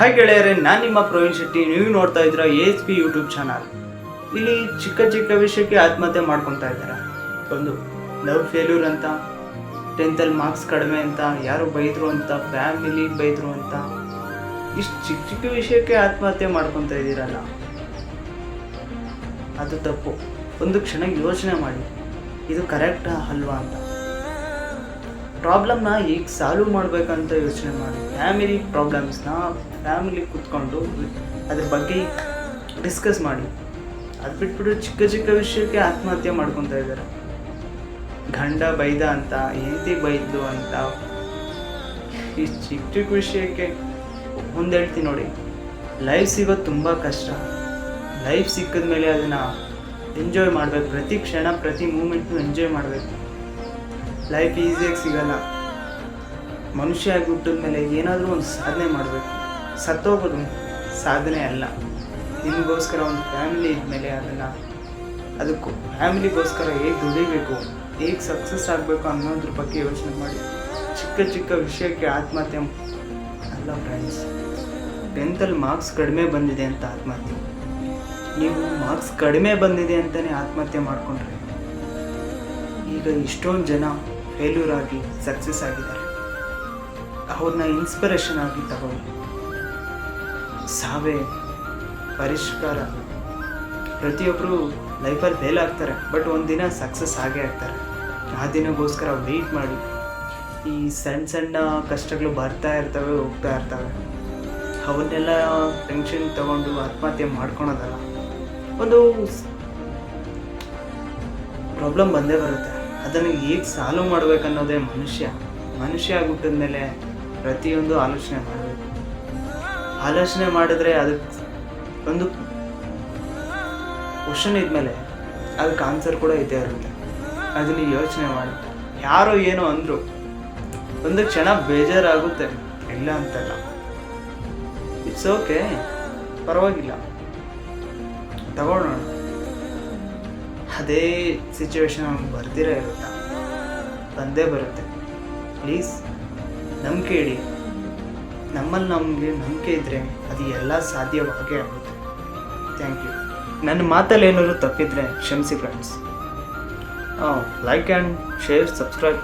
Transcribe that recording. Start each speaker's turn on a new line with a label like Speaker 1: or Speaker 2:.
Speaker 1: Hi ಗೆಳೆಯರೆ, ನಾನು ನಿಮ್ಮ ಪ್ರವೀಣ್ ಶೆಟ್ಟಿ. ನೀವು ನೋಡ್ತಾ ಇದ್ದೀರಾ A S P YouTube channel ಇಲ್ಲಿ ಚಿಕ್ಕ ಚಿಕ್ಕ ವಿಷಯಕ್ಕೆ ಆತ್ಮಹತ್ಯೆ ಮಾಡ್ಕೊತಾ ಇದ್ದಾರೆ. ಒಂದು ಲವ್ ಫೇಲ್ಯೂರ್ ಅಂತ ಟೆಂತಲ್ಲಿ ಮಾರ್ಕ್ಸ್ ಕಡಿಮೆ ಅಂತ, ಯಾರು ಬೈದರು ಅಂತ ಫ್ಯಾಮಿಲಿ ಬೈದರು ಅಂತ. ಇಷ್ಟು ಚಿಕ್ಕ ಚಿಕ್ಕ ವಿಷಯಕ್ಕೆ ಆತ್ಮಹತ್ಯೆ ಮಾಡ್ಕೊತಾ ಇದ್ದೀರಲ್ಲ. ಅದು ತಪ್ಪು. ಒಂದು ಕ್ಷಣ ಯೋಚನೆ ಮಾಡಿ. ಇದು ಕರೆಕ್ಟಾ ಅಲ್ವಾ ಅಂತ. ಪ್ರಾಬ್ಲಮ್ನ ಈಗ ಸಾಲ್ವ್ ಮಾಡಬೇಕಂತ ಯೋಚನೆ ಮಾಡಿ. ಫ್ಯಾಮಿಲಿ ಪ್ರಾಬ್ಲಮ್ಸ್ನ ಫ್ಯಾಮಿಲಿ ಕೂತ್ಕೊಂಡು ಅದ್ರ ಬಗ್ಗೆ ಡಿಸ್ಕಸ್ ಮಾಡಿ. ಅದು ಬಿಟ್ಬಿಟ್ಟು ಚಿಕ್ಕ ಚಿಕ್ಕ ವಿಷಯಕ್ಕೆ ಆತ್ಮಹತ್ಯೆ ಮಾಡ್ಕೊತಾ ಇದ್ದಾರೆ ಗಂಡ ಬೈದ ಅಂತ, ಹೆಂಡತಿ ಬೈದ್ಲು ಅಂತ, ಈ ಚಿಕ್ಕ ಚಿಕ್ಕ ವಿಷಯಕ್ಕೆ ಮುಂದೆ ಹೇಳ್ತೀನಿ ನೋಡಿ. ಲೈಫ್ ಸಿಗೋದು ತುಂಬ ಕಷ್ಟ. ಲೈಫ್ ಸಿಕ್ಕಿದ ಮೇಲೆ ಅದನ್ನು ಎಂಜಾಯ್ ಮಾಡಬೇಕು. ಪ್ರತಿ ಕ್ಷಣ, ಪ್ರತಿ ಮೂಮೆಂಟ್ನು ಎಂಜಾಯ್ ಮಾಡಬೇಕು. ಲೈಫ್ ಈಸಿಯಾಗಿ ಸಿಗಲ್ಲ. ಮನುಷ್ಯ ಆಗಿ ಹುಟ್ಟಿದ ಮೇಲೆ ಏನಾದರೂ ಒಂದು ಸಾಧನೆ ಮಾಡಬೇಕು. ಸತ್ತೋಗೋದು ಸಾಧನೆ ಅಲ್ಲ. ನಿಮಗೋಸ್ಕರ ಒಂದು ಫ್ಯಾಮಿಲಿ ಇದ್ಮೇಲೆ ಅದನ್ನು ಅದಕ್ಕೂ ಫ್ಯಾಮಿಲಿಗೋಸ್ಕರ ಹೇಗೆ ದುಡಿಬೇಕು, ಹೇಗೆ ಸಕ್ಸಸ್ ಆಗಬೇಕು ಅನ್ನೋದ್ರ ಬಗ್ಗೆ ಯೋಚನೆ ಮಾಡಿ. ಚಿಕ್ಕ ಚಿಕ್ಕ ವಿಷಯಕ್ಕೆ ಆತ್ಮಹತ್ಯೆ ಅಲ್ಲ ಫ್ರೆಂಡ್ಸ್ ಟೆಂತಲ್ಲಿ ಮಾರ್ಕ್ಸ್ ಕಡಿಮೆ ಬಂದಿದೆ ಅಂತ ಆತ್ಮಹತ್ಯೆ. ನೀವು ಮಾರ್ಕ್ಸ್ ಕಡಿಮೆ ಬಂದಿದೆ ಅಂತಲೇ ಆತ್ಮಹತ್ಯೆ ಮಾಡಿಕೊಂಡ್ರೆ. ಈಗ ಇಷ್ಟೊಂದು ಜನ ಫೇಲ್ಯೂರ್ ಆಗಿ ಸಕ್ಸಸ್ ಆಗಿದ್ದಾರೆ. ಅವ್ರನ್ನ ಇನ್ಸ್ಪಿರೇಷನ್ ಆಗಿ ತಗೊಂಡು. ಸಾವೇ, ಪರಿಷ್ಕಾರ. ಪ್ರತಿಯೊಬ್ಬರು ಲೈಫಲ್ಲಿ ಫೇಲ್ ಆಗ್ತಾರೆ ಬಟ್ ಒಂದಿನ ಸಕ್ಸಸ್ ಆಗೇ ಆಗ್ತಾರೆ. ಆ ದಿನಕ್ಕೋಸ್ಕರ ವೆಯ್ಟ್ ಮಾಡಿ. ಈ ಸಣ್ಣ ಸಣ್ಣ ಕಷ್ಟಗಳು ಬರ್ತಾ ಇರ್ತವೆ, ಹೋಗ್ತಾ ಇರ್ತವೆ. ಅವನ್ನೆಲ್ಲ ಟೆನ್ಷನ್ ತಗೊಂಡು ಆತ್ಮಹತ್ಯೆ ಮಾಡ್ಕೊಳೋದಲ್ಲ, ಒಂದು ಪ್ರಾಬ್ಲಮ್ ಬಂದೇ ಬರುತ್ತೆ. ಅದನ್ನು ಹೇಗೆ ಸಾಲ್ವ್ ಮಾಡ್ಬೇಕನ್ನೋದೇ ಮನುಷ್ಯ. ಮನುಷ್ಯ ಆಗಿಬಿಟ್ಟಿದ ಮೇಲೆ ಪ್ರತಿಯೊಂದು ಆಲೋಚನೆ ಮಾಡಬೇಕು. ಆಲೋಚನೆ ಮಾಡಿದ್ರೆ ಅದಕ್ಕೆ ಒಂದು ಕ್ವಶನ್ ಇದ್ಮೇಲೆ ಅದಕ್ಕೆ ಆನ್ಸರ್ ಕೂಡ ಇದ್ದೇ ಇರುತ್ತೆ. ಅದನ್ನು ಯೋಚನೆ ಮಾಡಿ. ಯಾರೋ ಏನೋ ಅಂದರು, ಒಂದು ಕ್ಷಣ ಬೇಜಾರಾಗುತ್ತೆ. ಇಲ್ಲ ಅಂತಲ್ಲ. ಇಟ್ಸ್ ಓಕೆ ಪರವಾಗಿಲ್ಲ. ತಗೊಳ್ಳೋಣ ಅದೇ ಸಿಚುವೇಶನ್ ನಮ್ಗೆ ಬರ್ದಿರೋ ಇರುತ್ತಾ? ಬಂದೇ ಬರುತ್ತೆ. ಪ್ಲೀಸ್ ನಂಬಿಕೆ ಇಡಿ ನಮ್ಮಲ್ಲಿ ನಮಗೆ ನಂಬಿಕೆ ಇದ್ದರೆ ಅದು ಎಲ್ಲ ಸಾಧ್ಯವಾಗೇ ಆಗುತ್ತೆ. ಥ್ಯಾಂಕ್ ಯು ನನ್ನ ಮಾತಲ್ಲಿ ಏನಾದರೂ ತಪ್ಪಿದ್ರೆ ಕ್ಷಮಿಸಿ friends like and share subscribe